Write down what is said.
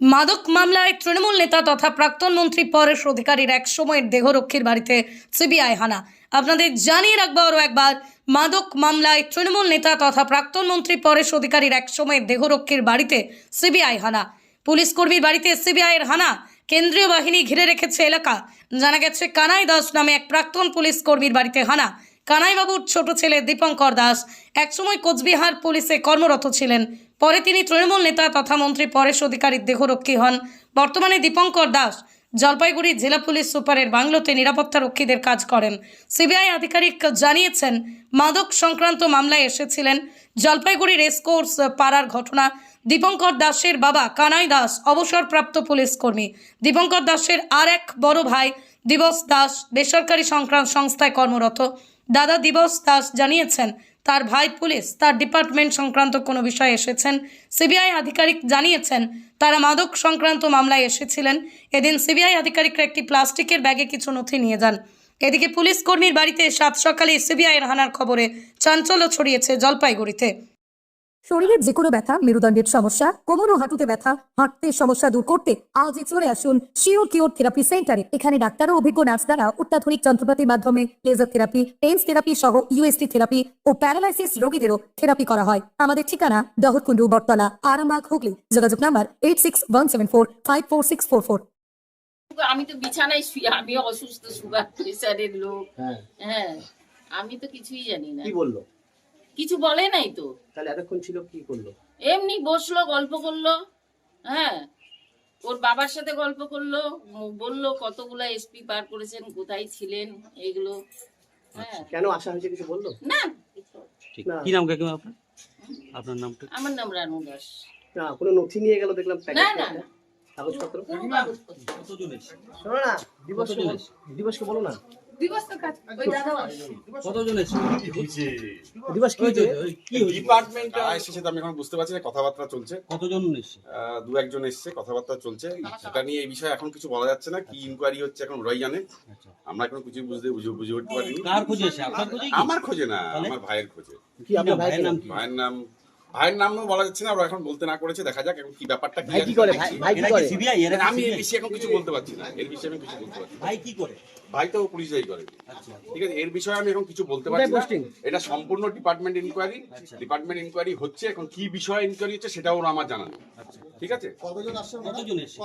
মাদক মামলায় তৃণমূল নেতা তথা প্রাক্তন মন্ত্রী পরেশ অধিকারীর এক সময়ের দেহরক্ষীর বাড়িতে সিবিআই হানা। আপনাদের জানিয়ে রাখব আরও একবার, মাদক মামলায় তৃণমূল নেতা তথা প্রাক্তন মন্ত্রী পরেশ অধিকারীর এক সময়ের দেহরক্ষীর বাড়িতে সিবিআই হানা। পুলিশ কর্মীর বাড়িতে সিবিআইয়ের হানা। কেন্দ্রীয় বাহিনী ঘিরে রেখেছে এলাকা। জানা গেছে, কানাই দাস নামে এক প্রাক্তন পুলিশ কর্মীর বাড়িতে হানা। কানাইবাবুর ছোট ছেলে দীপঙ্কর দাস একসময় কোচবিহার পুলিশে কর্মরত ছিলেন। পরে তিনি তৃণমূল নেতা তথা মন্ত্রী পরেশ অধিকারীর দেহরক্ষী হন। বর্তমানে দীপঙ্কর দাস জলপাইগুড়ি জেলা পুলিশ সুপারের বাংলোতে নিরাপত্তা রক্ষীদের কাজ করেন। সিবিআই আধিকারিক জানিয়েছেন, মাদক সংক্রান্ত মামলায় এসেছিলেন জলপাইগুড়ি রেসকোর্স পাড়ার ঘটনা। দীপঙ্কর দাসের বাবা কানাই দাস, অবসরপ্রাপ্ত পুলিশ কর্মী। দীপঙ্কর দাসের আর এক বড় ভাই দিবস দাস, বেসরকারি সংক্রান্ত সংস্থায় কর্মরত। দাদা দিবস দাস জানিয়েছেন তার ভাই পুলিশ, তার ডিপার্টমেন্ট সংক্রান্ত কোনো বিষয়ে এসেছেন? সিবিআই আধিকারিক জানিয়েছেন, তারা মাদক সংক্রান্ত মামলায় এসেছিলেন। এদিন সিবিআই আধিকারিকরা একটি প্লাস্টিকের ব্যাগে কিছু নথি নিয়ে যান। এদিকে পুলিশ কর্মীর বাড়িতে সাত সকালে সিবিআইয়ের হানার খবরে চাঞ্চল্য ছড়িয়েছে জলপাইগুড়িতে। শরীরের যে কোনো ব্যথা মেরুদণ্ডের সমস্যা কোমর ও হাঁটুতে ব্যথা হাঁটতে সমস্যা দূর করতে আজই চলে আসুন শিওর কিওর থেরাপি সেন্টারে এখানে ডাক্তার ও অভিজ্ঞ নার্স দ্বারা অত্যাধুনিক যন্ত্রপাতির মাধ্যমে লেজার থেরাপি টেন্স থেরাপি সহ ইউএসটি থেরাপি ও প্যারালাইসিস রোগীদেরও থেরাপি করা হয়। আমাদের ঠিকানা দহরকুন্ডু বটতলা আরামবাগ হুগলি। যোগাযোগ number eight six one seven four five four six four four আমি তো বিছানায় শুই আমি অসুস্থ সুগার প্রেসারের লোক। হ্যাঁ। হ্যাঁ। আমি তো কিছুই জানি না। কি বলল? কিছু বলে নাই তো। তাহলে এতক্ষণ ছিল কি করল? এমনি বসল গল্প করল হ্যাঁ। ওর বাবার সাথে গল্প করল বলল কতগুলা এসপি পার করেছেন কোথায় ছিলেন এগুলো হ্যাঁ। কেন আসা হয়েছে কিছু বলল? না। ঠিক। না। কি নাম কাকিমা আপনার? আপনার নামটা? আমার নাম রানু দাস। না কোনো নথি নিয়ে গেল দেখলাম না প্যাকেট না। কাগজপত্র। কতজন এসছে? শোনো না দিবসকে বল- দিবসকে বলো না। দিবস তো কাজ ওই দাদা আসছে। কতজন এসছে দিবস কি হয়েছে ওই কি হয়েছে? ডিপার্টমেন্ট এসেছে তো আমি এখন বুঝতে পারছি না কথাবার্তা চলছে। কতজন দু একজন এসছে কথাবার্তা চলছে। সেটা নিয়ে এই বিষয়ে এখন কিছু বলা যাচ্ছে না কি ইনকোয়ারি হচ্ছে এখন ওরাই জানে। আচ্ছা। আমরা এখন কিছু বুঝতে বুঝে উঠতে পারিনি? আমার খোঁজে না আমার ভাইয়ের খোঁজে। ভাই ভাইয়ের নাম ভাইয়ের নাম ভাইয়ের নাম বলা যাচ্ছে না এখন বলতে না করেছে দেখা যাক এখন কি ব্যাপারটা ভাই কি করে? ভাই কি? করে? সিবিআই এর আমি এর বিষয়ে এখন কিছু বলতে পারছি না এর বিষয়ে আমি কিছু বলতে পারছি ভাই কি করে? ভাই তো পুলিশ যাই করে। আচ্ছা। ঠিক আছে এর বিষয়ে আমি এখন কিছু বলতে পারছি না। এটা সম্পূর্ণ ডিপার্টমেন্ট ইনকোয়ারি। ডিপার্টমেন্ট ইনকোয়ারি হচ্ছে এখন কি বিষয়ে ইনকোয়ারি হচ্ছে সেটাও আমার জানা নেই। আচ্ছা। ঠিক আছে? কতজন এসছে